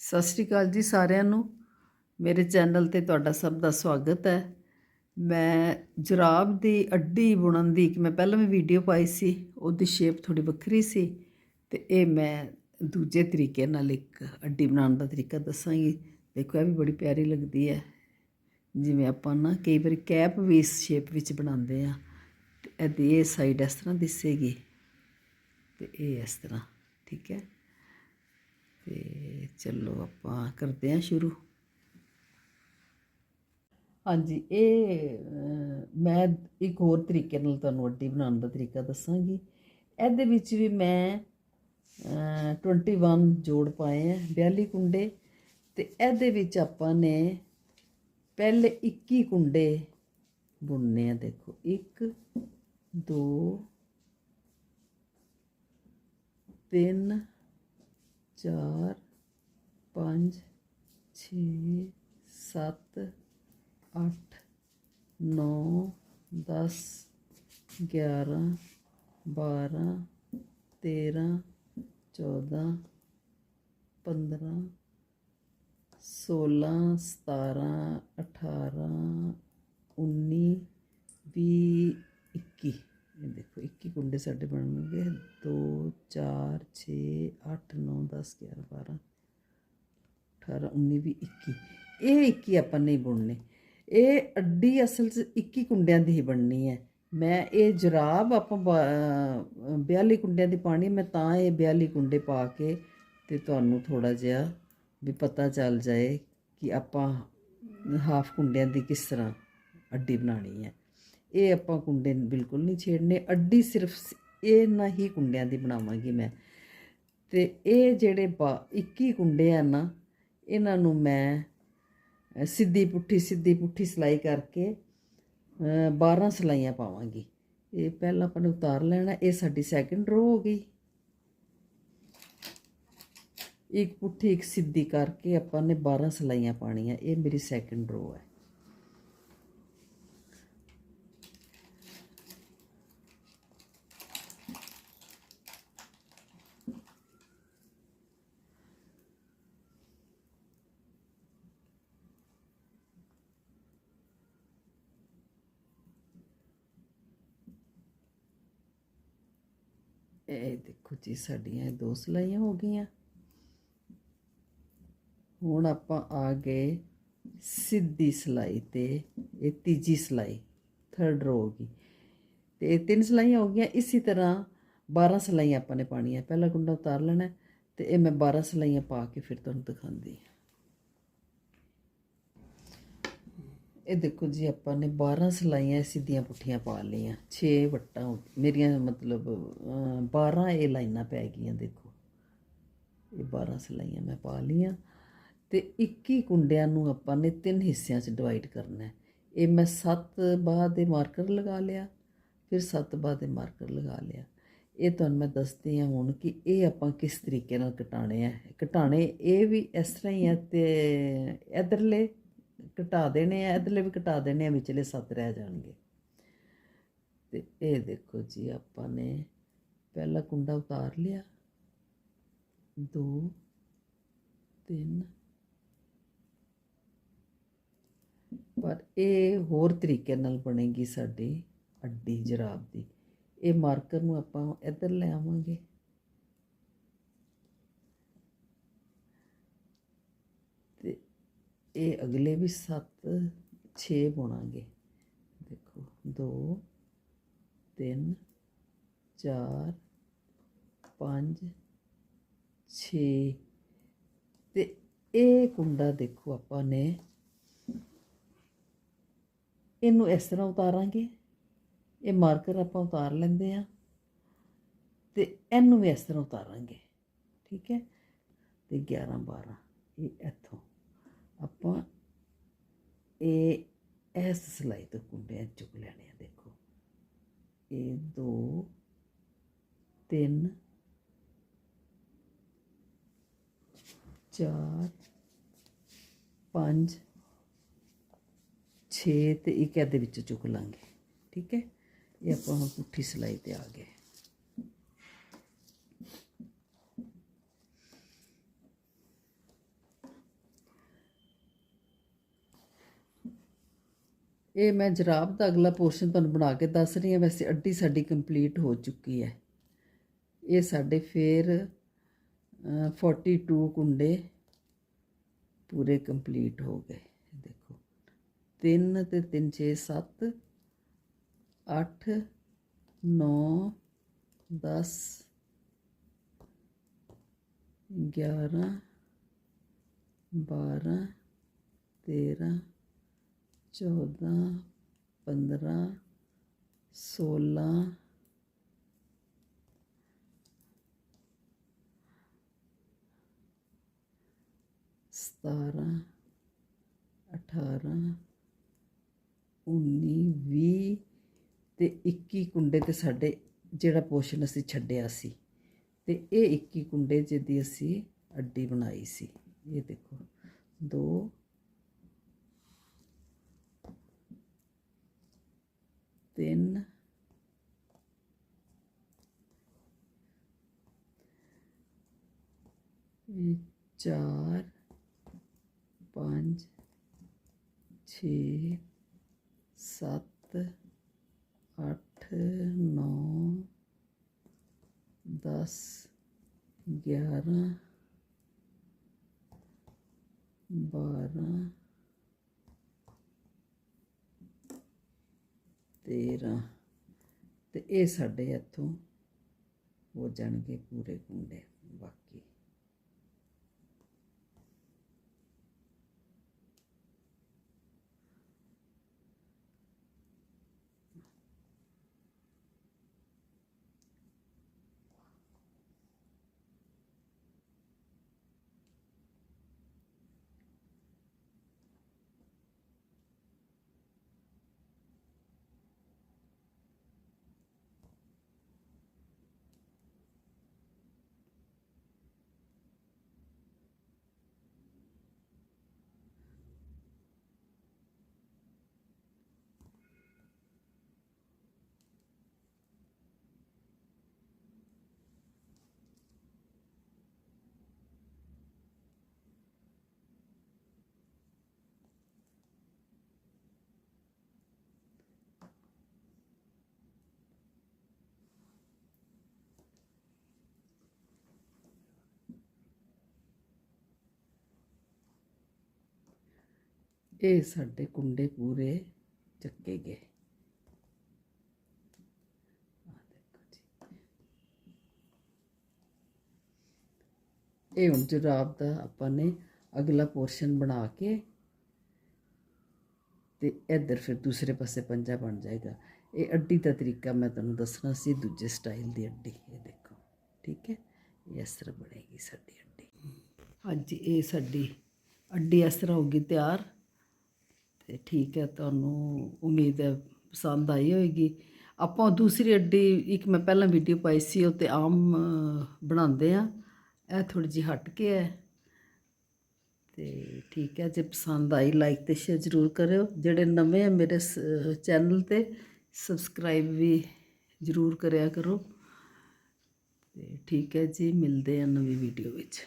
ਸਤਿ ਸ਼੍ਰੀ ਅਕਾਲ ਜੀ ਸਾਰਿਆਂ ਨੂੰ। ਮੇਰੇ ਚੈਨਲ ਤੇ ਤੁਹਾਡਾ ਸਭ ਦਾ ਸਵਾਗਤ ਹੈ। ਮੈਂ ਜਰਾਬ ਦੀ ਅੱਡੀ ਬੁਣਨ ਦੀ ਇੱਕ ਮੈਂ ਪਹਿਲਾਂ ਵੀ ਵੀਡੀਓ ਪਾਈ ਸੀ, ਉਹਦੀ ਸ਼ੇਪ ਥੋੜੀ ਵੱਖਰੀ ਸੀ ਤੇ ਇਹ ਮੈਂ ਦੂਜੇ ਤਰੀਕੇ ਨਾਲ ਇੱਕ ਅੱਡੀ ਬਣਾਉਣ ਦਾ ਤਰੀਕਾ ਦੱਸਾਂਗੀ। ਦੇਖੋ, ਇਹ ਵੀ ਬੜੀ ਪਿਆਰੀ ਲੱਗਦੀ ਹੈ। ਜਿਵੇਂ ਆਪਾਂ ਨਾ ਕਈ ਵਾਰੀ ਕੈਪ ਵੀ ਇਸ ਸ਼ੇਪ ਵਿੱਚ ਬਣਾਉਂਦੇ ਆ ਤੇ ਇਹਦੀ ਇਹ ਸਾਈਡ ਇਸ ਤਰ੍ਹਾਂ ਦਿਸੇਗੀ ਤੇ ਇਹ ਇਸ ਤਰ੍ਹਾਂ, ਠੀਕ ਹੈ? ਤੇ ਚਲੋ ਆਪਾਂ ਕਰਦੇ ਹਾਂ ਸ਼ੁਰੂ। ਹਾਂਜੀ ਇਹ ਮੈਂ ਇੱਕ ਹੋਰ ਤਰੀਕੇ ਨਾਲ ਤੁਹਾਨੂੰ ਅੱਡੀ ਬਣਾਉਣ ਦਾ ਤਰੀਕਾ ਦੱਸਾਂਗੀ। ਇਹਦੇ ਵਿੱਚ ਵੀ ਮੈਂ ਅਹ, 21 ਜੋੜ ਪਾਏ ਆ 42 ਕੁੰਡੇ। ਤੇ ਇਹਦੇ ਵਿੱਚ ਆਪਾਂ ਨੇ ਪਹਿਲੇ 21 ਕੁੰਡੇ ਬੁਣਨੇ ਆ ਦੇਖੋ। 1 2 3 ਚਾਰ, ਪੰਜ, ਛੇ, ਸੱਤ, ਅੱਠ, ਨੌ, ਦਸ, ਗਿਆਰਾਂ, ਬਾਰਾਂ, ਤੇਰਾਂ, ਚੌਦਾਂ, ਪੰਦਰਾਂ, ਸੋਲਾਂ, ਸਤਾਰਾਂ, ਅਠਾਰਾਂ, ਉੱਨੀ, ਵੀਹ, ਇੱਕੀ। ਇਹ ਦੇਖੋ 21 ਕੁੰਡੇ ਸਾਡੇ ਬਣਨਗੇ। 2 4 6 8 9 10 11 12 18 19 ਵੀਹ 21 ਇਹ 21 ਆਪਾਂ ਨਹੀਂ ਬੁਣਨੇ। ਇਹ ਅੱਡੀ ਅਸਲ 'ਚ 21 ਕੁੰਡਿਆਂ ਦੀ ਹੀ ਬਣਨੀ ਹੈ। ਮੈਂ ਇਹ ਜਰਾਬ ਆਪਾਂ ਬਾ- ਅਹ 42 ਕੁੰਡਿਆਂ ਦੀ ਪਾਣੀ ਮੈਂ ਤਾਂ ਇਹ 42 ਕੁੰਡੇ ਪਾ ਕੇ ਤੇ ਤੁਹਾਨੂੰ ਥੋੜਾ ਜਿਹਾ ਵੀ ਪਤਾ ਚੱਲ ਜਾਏ ਕਿ ਆਪਾਂ ਹਾਫ ਕੁੰਡਿਆਂ ਦੀ ਕਿਸ ਤਰ੍ਹਾਂ ਅੱਡੀ ਬਣਾਣੀ ਹੈ। ਇਹ ਆਪਾਂ ਕੁੰਡੇ ਬਿਲਕੁਲ ਨਹੀਂ ਛੇੜਨੇ। ਅੱਡੀ ਸਿਰਫ ਇਹਨਾਂ ਹੀ ਕੁੰਡਿਆਂ ਦੀ ਬਣਾਵਾਂਗੀ ਮੈਂ। ਤੇ ਇਹ ਜਿਹੜੇ ਬਾ- 21 ਕੁੰਡੇ ਆ ਨਾ ਇਹਨਾਂ ਨੂੰ ਮੈਂ ਸਿੱਧੀ ਪੁੱਠੀ ਸਿੱਧੀ ਪੁੱਠੀ ਸਿਲਾਈ ਕਰਕੇ ਅ, 12 ਸਿਲਾਈਆਂ ਪਾਵਾਂਗੀ। ਇਹ ਪਹਿਲਾਂ ਆਪਾਂ ਨੇ ਉਤਾਰ ਲੈਣਾ। ਇਹ ਸਾਡੀ ਸੈਕਿੰਡ ਰੋ ਹੋ ਗਈ। ਇੱਕ ਪੁੱਠੀ ਇੱਕ ਸਿੱਧੀ ਕਰਕੇ ਆਪਾਂ ਨੇ 12 ਸਿਲਾਈਆਂ ਪਾਣੀਆਂ। ਇਹ ਮੇਰੀ ਸੈਕਿੰਡ ਰੋ ਹੈ। ਇਹ ਦੇਖੋ ਜੀ, ਸਾਡੀਆਂ ਇਹ ਦੋ ਸਿਲਾਈਆਂ ਹੋ ਗਈਆਂ। ਹੁਣ ਆਪਾਂ ਆ ਗਏ ਸਿੱਧੀ ਸਿਲਾਈ ਤੇ ਇਹ ਤੀਜੀ ਸਿਲਾਈ ਥਰਡ ਰੋ ਹੋ ਗਈ। ਤੇ ਇਹ ਤਿੰਨ ਸਿਲਾਈਆਂ ਹੋ ਗਈਆਂ। ਇਸੇ ਤਰ੍ਹਾਂ 12 ਸਿਲਾਈਆਂ ਆਪਾਂ ਨੇ ਪਾਣੀਆਂ ਪਹਿਲਾ ਕੁੰਡਾ ਉਤਾਰ ਲੈਣਾ ਹੈ ਤੇ ਇਹ ਮੈਂ 12 ਸਿਲਾਈਆਂ ਪਾ ਕੇ ਫਿਰ ਤੁਹਾਨੂੰ ਦਿਖਾਉਂਦੀ ਹਾਂ। ਇਹ ਦੇਖੋ ਜੀ ਆਪਾਂ ਨੇ 12 ਸਿਲਾਈਆਂ ਸਿੱਧੀਆਂ ਪੁੱਠੀਆਂ ਪਾ ਲਈਆਂ। 6 ਵੱਟਾਂ ਮੇਰੀਆਂ ਮਤਲਬ ਅਹ, 12 ਇਹ ਲਾਈਨਾਂ ਪੈ ਗਈਆਂ ਦੇਖੋ। ਇਹ 12 ਸਿਲਾਈਆਂ ਮੈਂ ਪਾ ਲਈਆਂ ਤੇ 21 ਕੁੰਡਿਆਂ ਨੂੰ ਆਪਾਂ ਨੇ ਤਿੰਨ ਹਿੱਸਿਆਂ 'ਚ ਡਿਵਾਈਡ ਕਰਨਾ ਹੈ। ਇਹ ਮੈਂ 7 ਬਾਅਦ ਦੇ ਮਾਰਕਰ ਲਗਾ ਲਿਆ ਫਿਰ 7 ਬਾਅਦ ਦੇ ਮਾਰਕਰ ਲਗਾ ਲਿਆ। ਇਹ ਤੁਹਾਨੂੰ ਮੈਂ ਦੱਸਦੀ ਹਾਂ ਹੁਣ ਕਿ ਇਹ ਆਪਾਂ ਕਿਸ ਤਰੀਕੇ ਨਾਲ ਕਟਾਣੇ ਆ। ਕਟਾਣੇ ਇਹ ਵੀ ਇਸ ਤਰ੍ਹਾਂ ਹੀ ਆ ਤੇ ਇਧਰਲੇ ਘਟਾ ਦੇਣੇ ਆ ਇਧਰਲੇ ਵੀ ਘਟਾ ਦੇਣੇ ਆ, ਵਿਚਲੇ ਸੱਤ ਰਹਿ ਜਾਣਗੇ। ਤੇ ਇਹ ਦੇਖੋ ਜੀ, ਆਪਾਂ ਨੇ ਪਹਿਲਾ ਕੁੰਡਾ ਉਤਾਰ ਲਿਆ। 2 3 ਪਰ ਇਹ ਹੋਰ ਤਰੀਕੇ ਨਾਲ ਬਣੇਗੀ ਸਾਡੀ ਅੱਡੀ ਜਰਾਬ ਦੀ। ਇਹ ਮਾਰਕਰ ਨੂੰ ਆਪਾਂ ਇੱਧਰ ਲੈ ਆਵਾਂਗੇ ਤੇ ਇਹ ਅਗਲੇ ਵੀ 7 6 ਬੁਣਾਂਗੇ। ਦੇਖੋ 2 3 4 5 6 ਤੇ ਇਹ ਕੁੰਡਾ ਦੇਖੋ ਆਪਾਂ ਨੇ। ਇਹਨੂੰ ਇਸ ਤਰ੍ਹਾਂ ਉਤਾਰਾਂਗੇ। ਇਹ ਮਾਰਕਰ ਆਪਾਂ ਉਤਾਰ ਲੈਂਦੇ ਆ ਤੇ ਇਹਨੂੰ ਵੀ ਇਸ ਤਰ੍ਹਾਂ ਉਤਾਰਾਂਗੇ। ਠੀਕ ਹੈ? ਤੇ 11 12 ਇਹ ਇੱਥੋਂ। ਆਪਾਂ ਇਹ ਇਸ ਸਿਲਾਈ ਤੋਂ ਕੁੰਡੇ ਚੁੱਕ ਲੈਣੇ ਆ ਦੇਖੋ ਇਹ 2 3 4 5 6 ਤੇ ਇੱਕ ਇਹਦੇ ਵਿੱਚੋਂ ਚੁੱਕ ਲਾਂਗੇ ਠੀਕ ਹੈ ਇਹ ਆਪਾਂ ਹੁਣ ਪੁੱਠੀ ਸਿਲਾਈ ਤੇ ਆ ਗਏ ਇਹ ਮੈਂ ਜਰਾਬ ਦਾ ਅਗਲਾ ਪੋਰਸ਼ਨ ਤੁਹਾਨੂੰ ਬਣਾ ਕੇ ਦੱਸ ਰਹੀ ਹਾਂ। ਵੈਸੇ ਅੱਡੀ ਸਾਡੀ ਕੰਪਲੀਟ ਹੋ ਚੁੱਕੀ ਹੈ। ਇਹ ਸਾਡੇ ਫੇਰ ਅ, 42 ਕੁੰਡੇ ਪੂਰੇ ਕੰਪਲੀਟ ਹੋ ਗਏ। ਦੇਖੋ 3 ਤੇ 3 6 7 8 9 10 11 12 13 14 15 16 ਸਤਾਰਾਂ, ਅਠਾਰਾਂ, ਉੱਨੀ, ਵੀਹ ਤੇ 21 ਕੁੰਡੇ ਤੇ ਸਾਡੇ ਜਿਹੜਾ ਪੋਰਸ਼ਨ ਅਸੀਂ ਛੱਡਿਆ ਸੀ। ਤੇ ਇਹ 21 ਕੁੰਡੇ ਜਿਹਦੀ ਅਸੀਂ ਅੱਡੀ ਬਣਾਈ ਸੀ। ਇਹ ਦੇਖੋ, ਦੋ ਤਿੰਨ ਇਹ ਚਾਰ ਪੰਜ ਛੇ ਸੱਤ ਅੱਠ ਨੌ ਦਸ ਗਿਆਰਾਂ ਬਾਰਾਂ ਤੇਰਾਂ। ਤੇ ਇਹ ਸਾਡੇ ਇੱਥੋਂ ਹੋ ਜਾਣਗੇ ਪੂਰੇ ਕੁੰਡੇ ਬਾਕੀ ਇਹ ਸਾਡੇ ਕੁੰਡੇ ਪੂਰੇ ਚੱਕੇ ਗਏ। ਇਹ ਹੁਣ ਜੁਰਾਬ ਦਾ ਆਪਾਂ ਨੇ ਅਗਲਾ ਪੋਰਸ਼ਨ ਬਣਾ ਕੇ ਤੇ ਇੱਧਰ ਫਿਰ ਦੂਸਰੇ ਪਾਸੇ ਪੰਜਾ ਬਣ ਜਾਏਗਾ। ਇਹ ਅੱਡੀ ਦਾ ਤਰੀਕਾ ਮੈਂ ਤੁਹਾਨੂੰ ਦੱਸਣਾ ਸੀ, ਦੂਜੇ ਸਟਾਈਲ ਦੀ ਅੱਡੀ। ਇਹ ਦੇਖੋ, ਠੀਕ ਹੈ? ਇਹ ਇਸ ਤਰ੍ਹਾਂ ਬਣੇਗੀ ਸਾਡੀ ਅੱਡੀ। ਹਾਂਜੀ, ਇਹ ਸਾਡੀ ਅੱਡੀ ਇਸ ਤਰ੍ਹਾਂ ਹੋ ਗਈ ਤਿਆਰ। ਤੇ ਠੀਕ ਹੈ, ਤੁਹਾਨੂੰ ਉਮੀਦ ਹੈ ਪਸੰਦ ਆਈ ਹੋਏਗੀ। ਆਪਾਂ ਦੂਸਰੀ ਅੱਡੀ, ਇੱਕ ਮੈਂ ਪਹਿਲਾਂ ਵੀਡੀਓ ਪਾਈ ਸੀ, ਉਹ ਤੇ ਆਮ ਬਣਾਉਂਦੇ ਆ। ਇਹ ਥੋੜੀ ਜਿਹੀ ਹਟ ਕੇ ਹੈ। ਤੇ ਠੀਕ ਹੈ, ਜੇ ਪਸੰਦ ਆਈ ਲਾਈਕ ਤੇ ਸ਼ੇਅਰ ਜ਼ਰੂਰ ਕਰਿਓ। ਜਿਹੜੇ ਨਵੇਂ ਆ ਮੇਰੇ ਚੈਨਲ ਤੇ ਸਬਸਕ੍ਰਾਈਬ ਵੀ ਜ਼ਰੂਰ ਕਰਿਆ ਕਰੋ। ਤੇ ਠੀਕ ਹੈ ਜੀ, ਮਿਲਦੇ ਆ ਨਵੀਂ ਵੀਡੀਓ ਵਿੱਚ।